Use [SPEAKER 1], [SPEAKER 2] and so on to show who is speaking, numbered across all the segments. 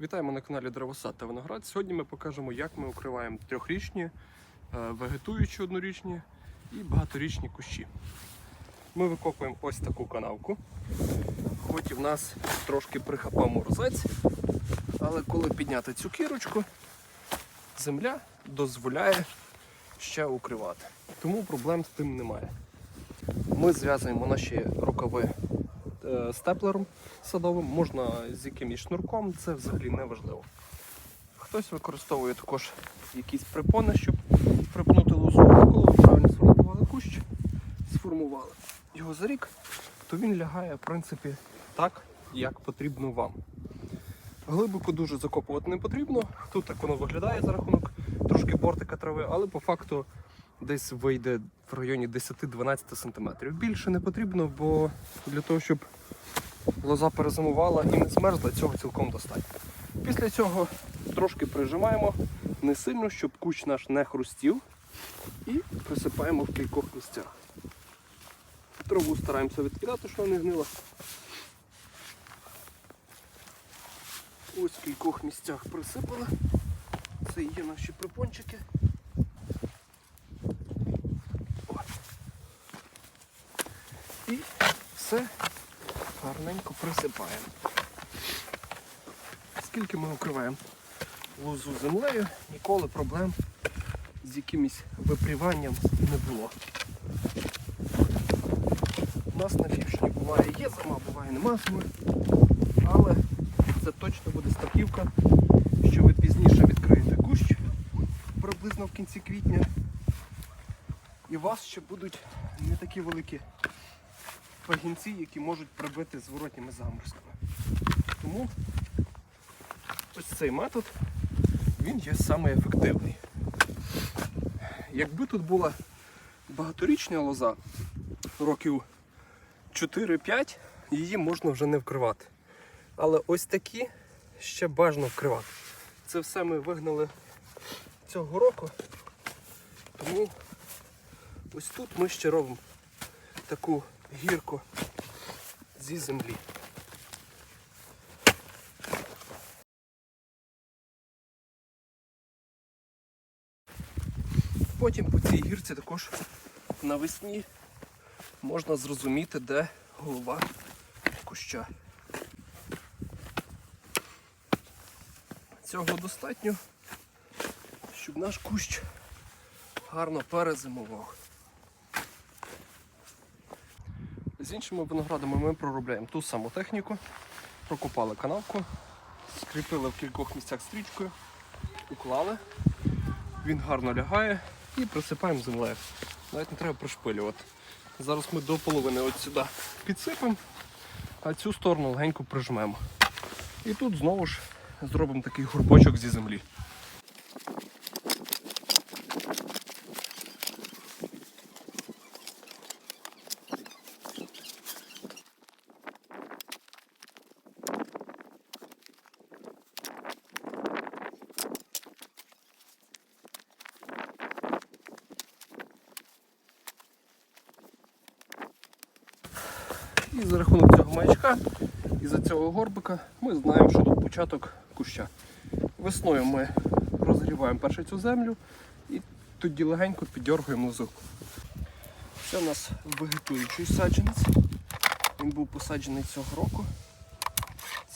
[SPEAKER 1] Вітаємо на каналі Древосад та Виноград. Сьогодні ми покажемо, як ми укриваємо трьохрічні, е, вегетуючі однорічні і багаторічні кущі. Ми викопуємо ось таку канавку. Хоч і в нас трошки прихапав морозець, але коли підняти цю кірочку, земля дозволяє ще укривати. Тому проблем з тим немає. Ми зв'язуємо наші рукави степлером садовим, можна з якимось шнурком, це взагалі не важливо. Хтось використовує також якісь припони, щоб припнути лозу. Коли ви правильно сформували кущ, сформували його за рік, то він лягає в принципі так, як потрібно вам. Глибоко дуже закопувати не потрібно. Тут так воно виглядає за рахунок трошки бортика трави, але по факту десь вийде в районі 10-12 см. Більше не потрібно, бо для того, щоб лоза перезимувала і не змерзла, цього цілком достатньо. Після цього трошки прижимаємо не сильно, щоб кущ наш не хрустів, і присипаємо в кількох місцях. Траву стараємося відкидати, щоб не гнила. Ось в кількох місцях присипали. Це є наші припончики. О. І все гарненько присипаємо. Скільки ми укриваємо лозу землею, ніколи проблем з якимось випріванням не було. У нас на Львівщині буває є зима, буває нема зими, але це точно буде статівка, що ви пізніше відкриєте кущ приблизно в кінці квітня. І вас ще будуть не такі великі пагінці, які можуть прибити зворотніми заморозками. Тому ось цей метод він є саме ефективний. Якби тут була багаторічна лоза років 4-5, її можна вже не вкривати. Але ось такі ще бажано вкривати. Це все ми вигнали цього року. Тому ось тут ми ще робимо таку гірку зі землі. Потім по цій гірці також навесні можна зрозуміти, де голова куща. Цього достатньо, щоб наш кущ гарно перезимував. З іншими виноградами ми проробляємо ту саму техніку, прокопали канавку, скріпили в кількох місцях стрічкою, уклали, він гарно лягає і присипаємо землею. Навіть не треба пришпилювати. Зараз ми до половини от сюди підсипемо, а цю сторону легенько прижмемо. І тут знову ж зробимо такий горбочок зі землі. І за рахунок цього маячка і за цього горбика ми знаємо, що тут початок куща. Весною ми розгріваємо перше цю землю і тоді легенько піддергуємо лозу. Це у нас вегетуючий саджанець. Він був посаджений цього року.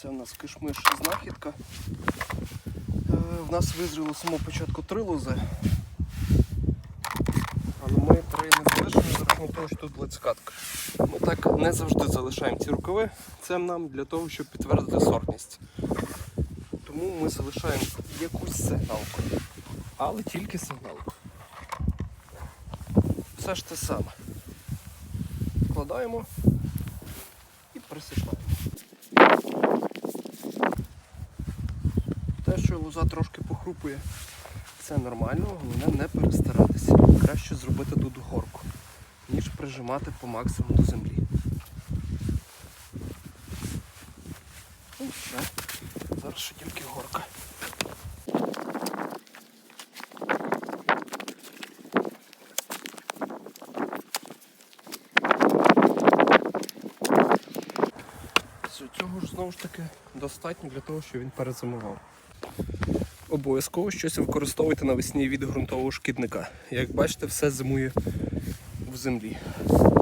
[SPEAKER 1] Це у нас кишмиш знахідка. Е, В нас визріло з самого початку три лози. Але ми три не залишили за рахунок того, що тут була цикатка. Ми так не завжди залишаємо ці рукави. Це нам для того, щоб підтвердити сортність. Тому ми залишаємо якусь сигналку. Але тільки сигналку. Все ж те саме. Вкладаємо і присипаємо. Те, що лоза трошки похрупує, це нормально, головне не перестаратися. Краще зробити тут горку, ніж прижимати по максимуму до землі. І все. Зараз ще тільки горка. Цього ж знову ж таки достатньо для того, щоб він перезимував. Обов'язково щось використовуйте навесні від ґрунтового шкідника. Як бачите, все зимує в землі.